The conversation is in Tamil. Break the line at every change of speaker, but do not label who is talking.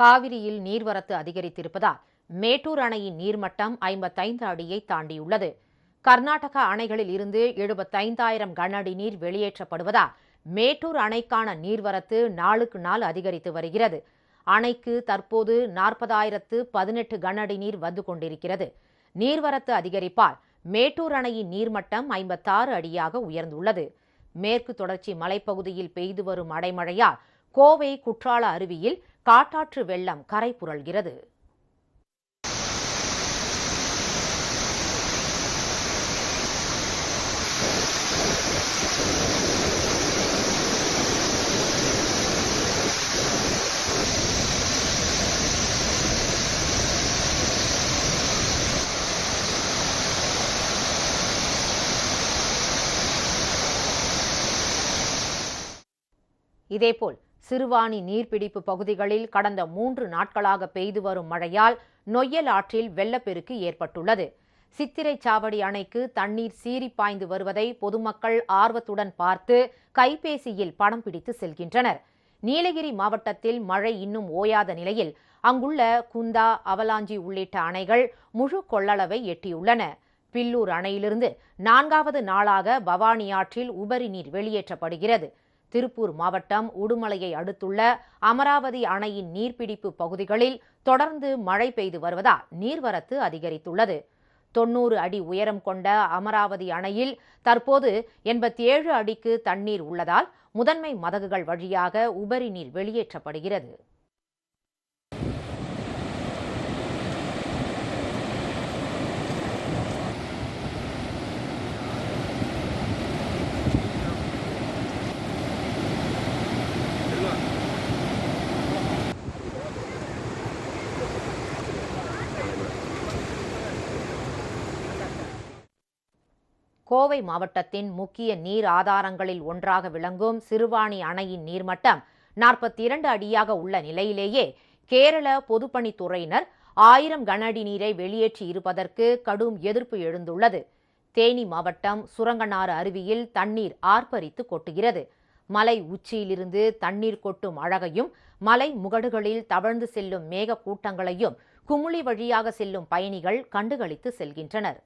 காவிரியில் நீர்வரத்து அதிகரித்திருப்பதால் மேட்டூர் அணையின் நீர்மட்டம் ஐம்பத்தைந்து அடியை தாண்டியுள்ளது. கர்நாடக அணைகளில் இருந்து எழுபத்தைந்தாயிரம் கன அடி நீர் வெளியேற்றப்படுவதால் மேட்டூர் அணைக்கான நீர்வரத்து நாளுக்கு நாள் அதிகரித்து வருகிறது. அணைக்கு தற்போது நாற்பதாயிரத்து பதினெட்டு கனஅடி நீர் வந்து கொண்டிருக்கிறது. நீர்வரத்து அதிகரிப்பால் மேட்டூர் அணையின் நீர்மட்டம் ஐம்பத்தாறு அடியாக உயர்ந்துள்ளது. மேற்கு தொடர்ச்சி மலைப்பகுதியில் பெய்து வரும் அடைமழையால் கோவை குற்றால அருவியில் காட்டாற்று வெள்ளம் கரை புரள்கிறது. இதேபோல் சிறுவாணி நீர்பிடிப்பு பகுதிகளில் கடந்த மூன்று நாட்களாக பெய்து வரும் மழையால் நொய்யல் ஆற்றில் வெள்ளப்பெருக்கு ஏற்பட்டுள்ளது. சித்திரை சாவடி அணைக்கு தண்ணீர் சீறி பாய்ந்து வருவதை பொதுமக்கள் ஆர்வத்துடன் பார்த்து கைபேசியில் படம் பிடித்து செல்கின்றனர். நீலகிரி மாவட்டத்தில் மழை இன்னும் ஓயாத நிலையில் அங்குள்ள குந்தா அவலாஞ்சி உள்ளிட்ட அணைகள் முழு கொள்ளளவை எட்டியுள்ளன. பில்லூர் அணையிலிருந்து நான்காவது நாளாக பவானி ஆற்றில் உபரி நீர் வெளியேற்றப்படுகிறது. திருப்பூர் மாவட்டம் உடுமலையை அடுத்துள்ள அமராவதி அணையின் நீர்பிடிப்பு பகுதிகளில் தொடர்ந்து மழை பெய்து வருவதால் நீர்வரத்து அதிகரித்துள்ளது. தொன்னூறு அடி உயரம் கொண்ட அமராவதி அணையில் தற்போது எண்பத்தி ஏழு அடிக்கு தண்ணீர் உள்ளதால் முதன்மை மதகுகள் வழியாக உபரி நீர் வெளியேற்றப்படுகிறது. கோவை மாவட்டத்தின் முக்கிய நீர் ஆதாரங்களில் ஒன்றாக விளங்கும் சிறுவாணி அணையின் நீர்மட்டம் நாற்பத்தி இரண்டு அடியாக உள்ள நிலையிலேயே கேரள பொதுப்பணித்துறையினர் ஆயிரம் கன அடி நீரை வெளியேற்றி இருப்பதற்கு கடும் எதிர்ப்பு எழுந்துள்ளது. தேனி மாவட்டம் சுரங்கனாறு அருவியில் தண்ணீர் ஆர்ப்பரித்து கொட்டுகிறது. மலை உச்சியிலிருந்து தண்ணீர் கொட்டும் அழகையும் மலை முகடுகளில் தவழ்ந்து செல்லும் மேக கூட்டங்களையும் குமுளி வழியாக செல்லும் பயணிகள் கண்டுகளித்து செல்கின்றனர்.